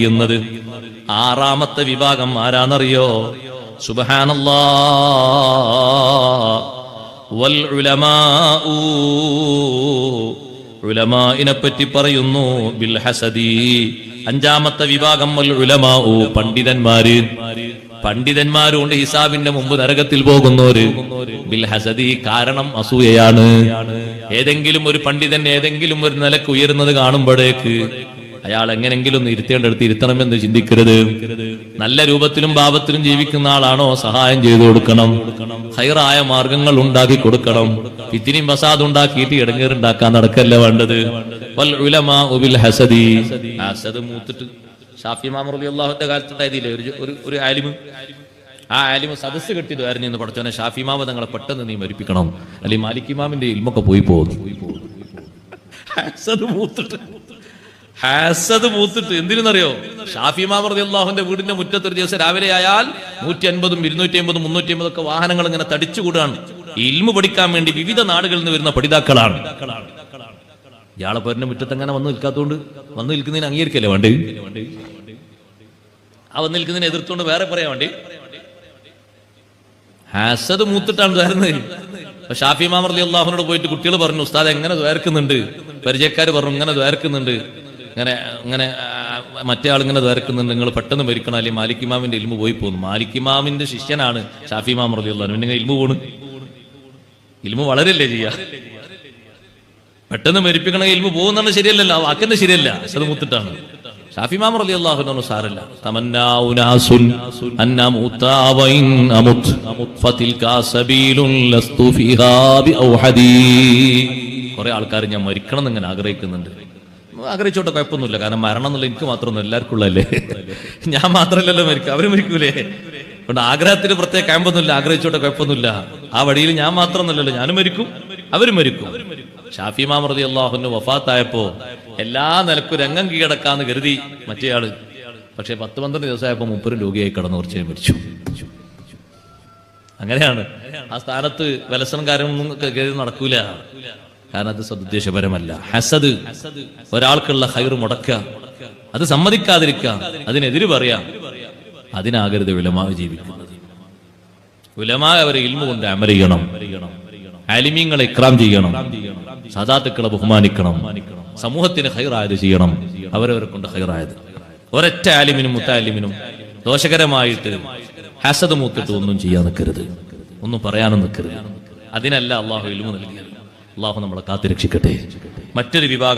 ചെയ്യുന്നത് ആറാമത്തെ വിഭാഗം ആരാന്നറിയോ? സുബഹാനല്ലാ വൽ പറ്റി പറയുന്നു ബിൽ ഹസദി. അഞ്ചാമത്തെ വിഭാഗം വൽ ഉലമാഉ പണ്ഡിതന്മാര്. പണ്ഡിതന്മാരുണ്ട് ഹിസാബിന്റെ മുമ്പ് നരകത്തിൽ പോകുന്നവര്. ബിൽ ഹസദി കാരണം അസൂയയാണ്. ഏതെങ്കിലും ഒരു പണ്ഡിതൻ ഏതെങ്കിലും ഒരു നിലയ്ക്ക് ഉയരുന്നത് കാണുമ്പോഴേക്ക് അയാൾ എങ്ങനെങ്കിലും ഒന്ന് ഇരുത്തേണ്ടടുത്ത് ഇരുത്തണമെന്ന് ചിന്തിക്കരുത്. നല്ല രൂപത്തിലും ഭാവത്തിലും ജീവിക്കുന്ന ആളാണോ? സഹായം ചെയ്തു കൊടുക്കണം. ഹൈറായ മാർഗങ്ങൾ ഉണ്ടാക്കി കൊടുക്കണം. ഇത്തിരിയും വസാദ് ഉണ്ടാക്കിയിട്ട് ഇടങ്ങേറുണ്ടാക്കാൻ നടക്കല്ല വേണ്ടത്? ഹസദി. ഹസദ് മൂത്തിട്ട് ഷാഫി മാമർ അള്ളാഹുന്റെ കാലത്തുണ്ടായതില്ലേ ഒരു ഒരു ആലിമ്. ആ ആലിമ് സദസ്സ് കെട്ടിയതായിരുന്നു എന്ന് പഠിച്ചവനെ. ഷാഫി തങ്ങളെ പെട്ടെന്ന് നീ മരിപ്പിക്കണം. അല്ലെങ്കിൽ മാലിക് ഇമാമിന്റെ ഇൽമൊക്കെ പോയി ഹസദ് മൂത്തിട്ട് ഹാസത് മൂത്തിട്ട് എന്തിനെന്നറിയോ ഷാഫി മാമർദി അള്ളാഹുന്റെ വീടിന്റെ മുറ്റത്ത് ഒരു ദിവസം രാവിലെ ആയാൽ നൂറ്റി അൻപതും ഇരുന്നൂറ്റി അമ്പതും മുന്നൂറ്റി അമ്പതും ഒക്കെ വാഹനങ്ങൾ ഇങ്ങനെ തടിച്ചുകൂടാണ്. ഇൽമു പഠിക്കാൻ വേണ്ടി വിവിധ നാടുകളിൽ നിന്ന് വരുന്ന പഠിതാക്കളാണ്. ഇയാളെ പേരിന്റെ മുറ്റത്ത് അങ്ങനെ വന്നു നിൽക്കാത്തോണ്ട്? വന്നു നിൽക്കുന്നതിന് അംഗീകരിക്കല്ലേ വേണ്ടി? ആ വന്നു നിൽക്കുന്നതിനെ എതിർത്തുകൊണ്ട് വേറെ പറയാൻ വേണ്ടി? ഹാസത് മൂത്തിട്ടാണ് തരുന്നത് ഷാഫി മാമർ അള്ളാഹുനോട് പോയിട്ട് കുട്ടികൾ പറഞ്ഞു ഉസ്താദ് എങ്ങനെ ദ്വേർക്കുന്നുണ്ട് പരിചയക്കാർ പറഞ്ഞു ഇങ്ങനെ ദ്വാരക്കുന്നുണ്ട്. ഇങ്ങനെ ഇങ്ങനെ മറ്റേ ആളിങ്ങനെ ഇങ്ങനെ ദ്വാരക്കുന്നുണ്ട് നിങ്ങൾ പെട്ടെന്ന് മരിക്കണം. അല്ലെങ്കിൽ മാലിക്കിമാവിന്റെ ഇൽമു പോയി പോകുന്നു മാലിക്കിമാവിന്റെ ശിഷ്യനാണ് ഷാഫി മാം അള്ളാഹു നിങ്ങൾ ഇൽമു പോണ്. ഇൽമു വളരല്ലേ ചെയ്യാ? പെട്ടെന്ന് മരിപ്പിക്കണ ഇൽമു പോകുന്നത് ശരിയല്ലല്ലോ. വാക്കെന്നെ ശരിയല്ല. അത് മുത്തിട്ടാണ്. ഷാഫി മാമർ റളിയല്ലാഹു അള്ളാഹുനൊന്നും സാരല്ല. കുറെ ആൾക്കാർ ഞാൻ മരിക്കണം എന്ന് ഇങ്ങനെ ആഗ്രഹിക്കുന്നുണ്ട്. ആഗ്രഹിച്ചോട്ടെ കുഴപ്പമൊന്നുമില്ല. കാരണം മരണം എന്നുള്ള എനിക്ക് മാത്രമൊന്നും എല്ലാവർക്കും ഉള്ളല്ലേ ഞാൻ മാത്രമല്ലല്ലോ മരിക്കും അവരും മരിക്കൂലേ? അതുകൊണ്ട് ആഗ്രഹത്തിന് പ്രത്യേക ക്യാമ്പൊന്നുമില്ല ആഗ്രഹിച്ചോട്ടെ കുഴപ്പമൊന്നുമില്ല. ആ വഴിയിൽ ഞാൻ മാത്രമൊന്നുമല്ലല്ലോ ഞാനും മരിക്കും അവരും മരിക്കും. ഷാഫി മാമൃതി അള്ളാഹുന് വഫാത്തായപ്പോ എല്ലാ നിലക്കും രംഗം കീഴടക്കാന്ന് കരുതി മറ്റേയാൾ. പക്ഷെ പത്ത് പന്ത്രണ്ട് ദിവസമായപ്പോ മുപ്പരും രോഗിയായി കടന്നു കുറച്ച് മരിച്ചു. അങ്ങനെയാണ്. ആ സ്ഥാനത്ത് വിലസനം കാര്യമൊന്നും കരുതി നടക്കൂല. കാരണം അത് സദുദ്ദേശപരമല്ല. ഹസദ് ഒരാൾക്കുള്ള ഹൈർ മുടക്കുക. അത് സമ്മതിക്കാതിരിക്കുക. അതിനെതിര് പറയാം. അതിനാകരുത് വിലമാവ് ജീവിക്കുന്നത്. വിലമാ അവരെ ഇൽമ കൊണ്ട് അമരിയണം ആലിമീങ്ങളെ ഇക്രാം ചെയ്യണം. സദാത്തുക്കളെ ബഹുമാനിക്കണം. സമൂഹത്തിന് ഹൈറായത് ചെയ്യണം. അവരവരെ കൊണ്ട് ഹൈറായത് ഒരൊറ്റ ആലിമിനും മുത്താലിമിനും ദോഷകരമായിട്ട് ഹസദ് മൂത്തിട്ട് ഒന്നും ചെയ്യാൻ നിൽക്കരുത് ഒന്നും പറയാനും നിൽക്കരുത് അതിനല്ല അള്ളാഹു ഇൽമു നൽകിയത്. അള്ളാഹു നമ്മളെ കാത്തുരക്ഷിക്കട്ടെ. മറ്റൊരു വിഭാഗം